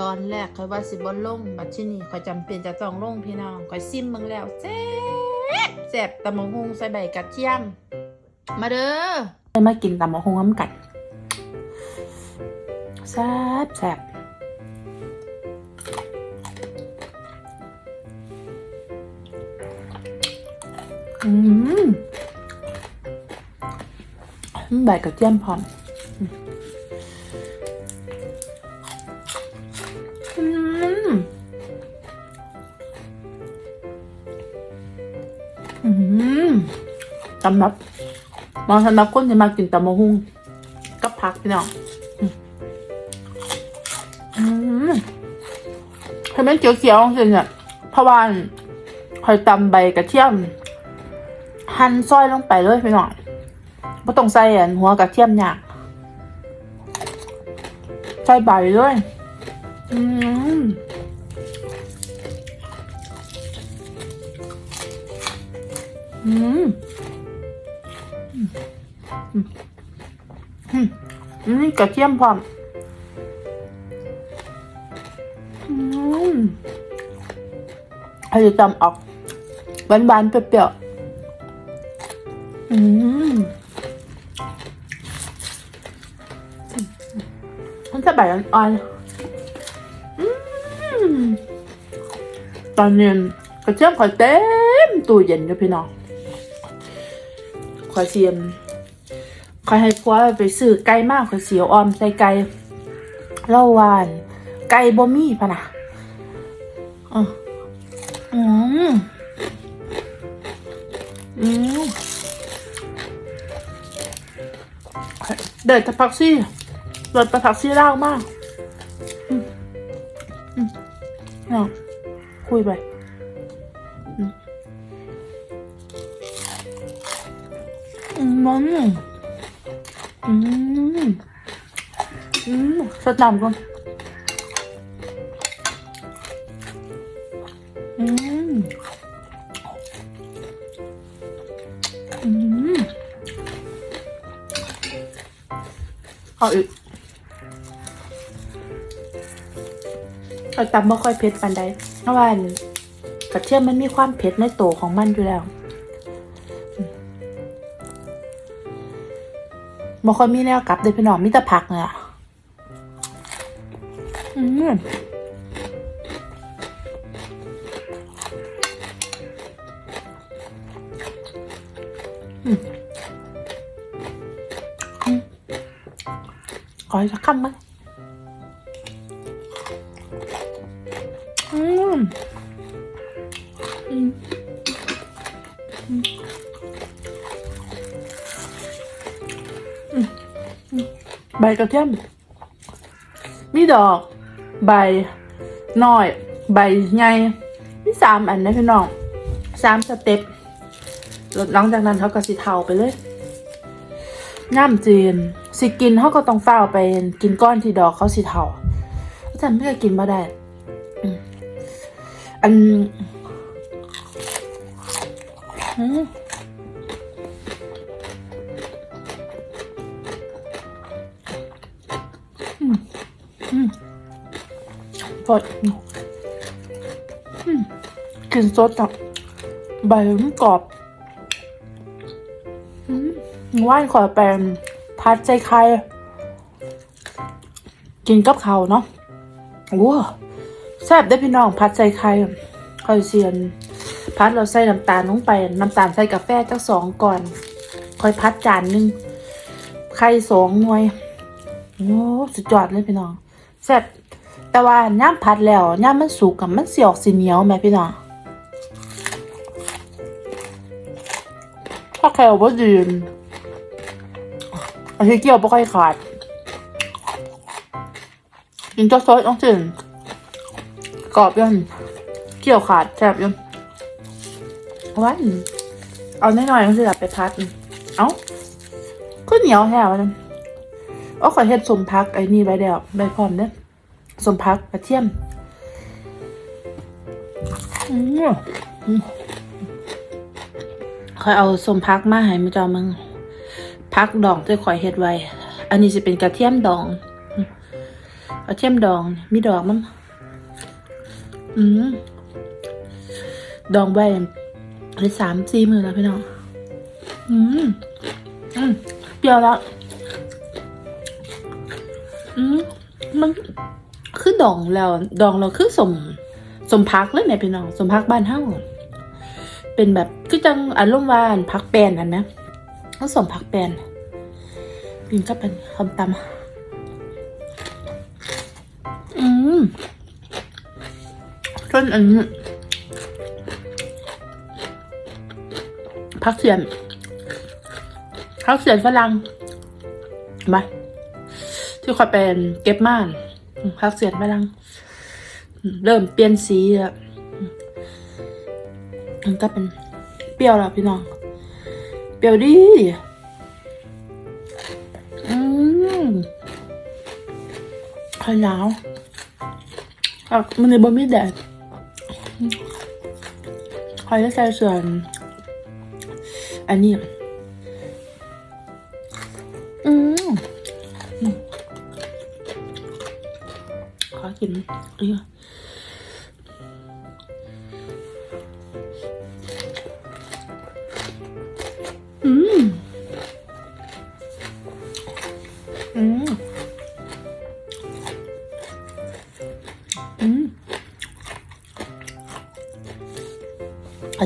ตอนแรกคอยว่าสิบ่ลงบัดที่นี่คอยจำเป็นจะต้องลงพี่น้องคอยซิมเบิ่งแล้วแซ่บแซ่บตำมะฮุงใส่ใบกระเทียม มาเด้อไมากินตำมะฮุงน้ำกันแซ่บแซ่บอืมใบกระเทียมพร้อม อืมสำหรับมองสำรับคนที่มากินตำมะฮุ่งกับผักพี่น้องอืมอืมเห็นไหมเขียวๆจริงเนี่ยพะว่าคอยตำใบกระเทียม หั่นซอยลงไปเลยพี่น้องไม่ต้องใส่หัวกระเทียมหยากใส่ใบเลย อืม อืมอืมอืมอืมอืมกระเทียมพร้อมอืมให้จำออกหวานๆเปรี้ยวๆอืมมันจะแบบอ่อนๆอืมตอนเย็นกระเทียมขอเต็มตู้เย็นอยู่พี่น้อง ขอยเสียมขอยให้พัวไปซื้อไก่มากขอยเสียวออมใส่ไก่เล่าหวาน ไก่บ่มีพะนะอืมอืมอืมเด็ดต่ผักซี่เด็ดต่ผักซี่เล่ามากเนาะคุยไป มันอืมอืมสดน้ำก่อนอืมอืมเอาอีกเราตำไม่ค่อยเผ็ดปานใดเพราะว่าอันกระเทียมมันมีความเผ็ดในโตวของมันอยู่แล้ว บ่ค่อยมีแนวกลับเลยพี่น้องมีแต่ผักเนี่ยอืมอืมอืมขอสักคำมั้ยอืม ใบกระเทียม มีดอก ใบน้อย ใบใหญ่มีสามอันนะพี่น้องสามสเต็ปหลังจากนั้นเขาก็สิเทาไปเลยง่ามจีน สิกินเขาก็ต้องเฝ้าไปกินก้อนที่ดอกเขาสิเทาอาจารย์ไม่เคยกินมาได้ อัน อืม สดอืมกลินสดอะใบมันกรอบว่านขอแปลงพัดใจใคร กินกับเขาเนาะโอ้แซ่บได้พี่น้องพัดใส่ไข่ค่อยเซียน พัดเราใส่น้ำตาลลงไป น้ำตาลใส่กาแฟจักสองก่อนค่อยพัดจานหนึ่งไข่สองหน่วย โอ้สุดยอดเลยพี่น้องแซ่บ แต่ว่าย่ำพัดแล้วย่ำมันสุกกับมันเสียออกสีเหนียวไหมพี่น้องถ้าแคลบ่ดีนอันที่เกี่ยวบ่ค่อยขาดกินเจ้าซอสต้องจืนกรอบยันเกี่ยวขาดแซ่บยันวันเอาหน่อยๆต้องสิไปพัด เอ้าก็เหนียวแท้วะนั่นโอ้ขอเฮ็ดสมพักไอ้นี่ไว้แล้วใบพร้อมเด้อ สมพักกระเทียมอืมอืมคอยเอาสมพักมาให้มาจอมึงพักดองที่อยเฮ็ดไว้ อันนี้จะเป็นกระเทียมดองกระเทียมดองมีดอกมั้งอืมดองไว้ได้สามสี่มือแล้วพี่น้อง อืม อืมเปรี้ยวแล้ว อืม มัน ดองแล้วดองแล้วคือสมสมพักเลยเนี่ยพี่น้องสมพักบ้านเฮ้าเป็นแบบคือจังอารมณ์วานพักแปนอันนะเขาสมพักแปนกินก็เป็นคำตำอืมจนอันนี้พักเสียนพักเสียนฝรั่งมาที่คอยเป็นเก็บม่าน พักเสียนฝรั่งเริ่มเปลี่ยนสีแล้วมันก็เป็นเปรี้ยวแล้วพี่น้อง เปรี้ยวดีอืมข้าวเหนียวอะมันในบะมี่แดดอืมคอยจะใส่ส่วนอันนี้ ขอกินอันนี้ก่อนอืมอืมอืมกร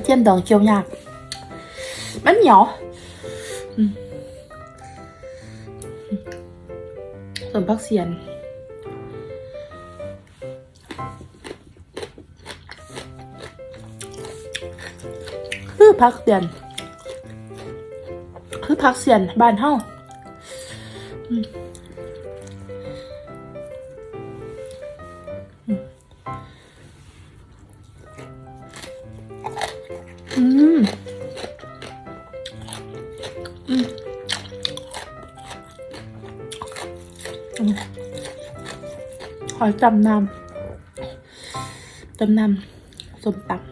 ะ ผักเสียน คือผักเสียนบ้านเฮาอืมอืมอืมอืมขอจำนำจำนำสมตับ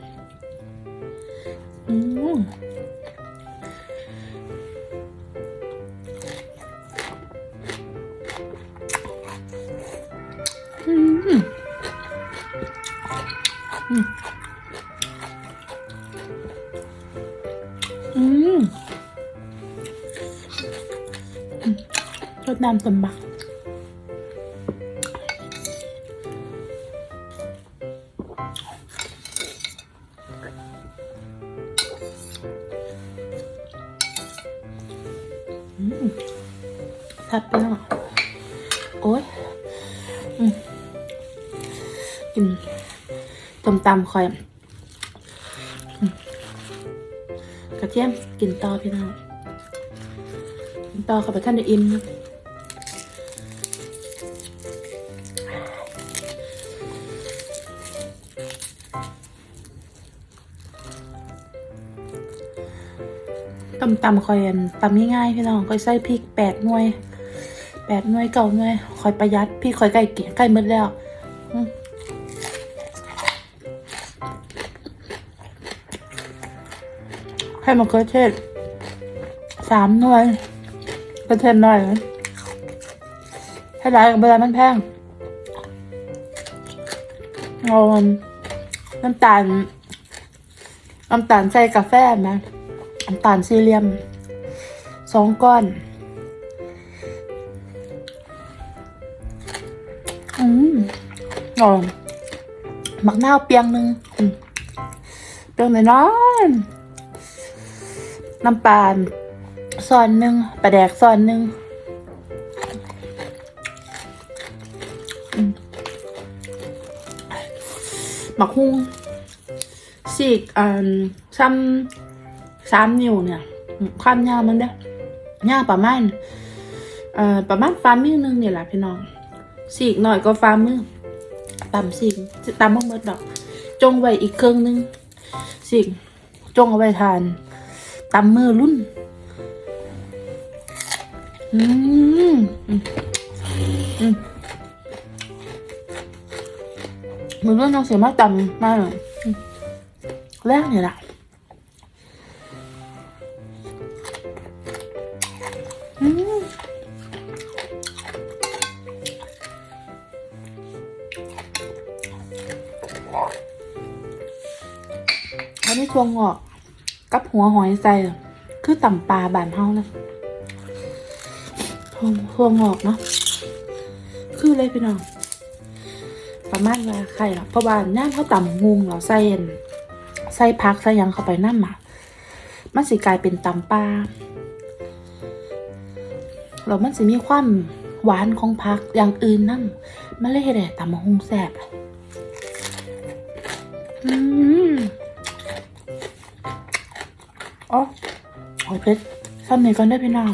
ดน้ำสมบักอืมทัดไปแล้วโอ้ยอืมกินต้มตำคอยอืมกระเทียมกินต่อพี่น้องต่อกับท่านได้อิ่ม ตำตำคอยตำง่ายๆพี่น้องคอยใส่พริกแปดหน่วยแปดหน่วยเก้าหน่วยคอยประหยัดพริกคอยใกล้เกี่ใกล้หมดแล้วให้มะเขือเทศสามหน่วยกระเทียมหน่อยนะถ้าได้กับเวลามันแพงเอาน้ำตาลน้ำตาลใส่กาแฟไหม น้ำตาลสี่เหลี่ยมสองก้อนอืมอ๋อหมักนาวเปียงหนึ่งเปียงน้อยน้ำตาลซอนหนึ่งปลาแดกซอนหนึ่งมหมักฮุ้งสีกอันซ้ำ สามนิ้วเนี่ย ความยาวมันเด้อยาวประมาณเอ่อประมาณฝ่ามือหนึงเนี่ยแหละพี่น้องสีกหน่อยก็ฝ่ามือต่ำสีกต่ำบ่หมดดอก จงไว้อีกเครื่องหนึงสีกจงเอาไว้ทานตำมือรุ่น อืมอืมอืมมือรุ่นน้องเสียมากต่ำมากเลยแรกเนี่ยแหละ ถั่วงอกกับหัวหอยใส่ะคือต่ำปลาบานเฮาเลยถั่วถั่วงอกเนาะคือเลยพี่น้องประมาณว่าไข่ละเพราะว่าย่ามเขาต่ำงูเราใส่อันใส่พักใส่ยังเข้าไปน้ำหมามันสิกลายเป็นตำปลาแล้วมันสิมีความหวานของพักอย่างอื่นนั่นมันเลยเฮ็ดให้ตำมะฮุงแซ่บอืม เพชรซ้ำนี่ก่อนได้พี่น้อง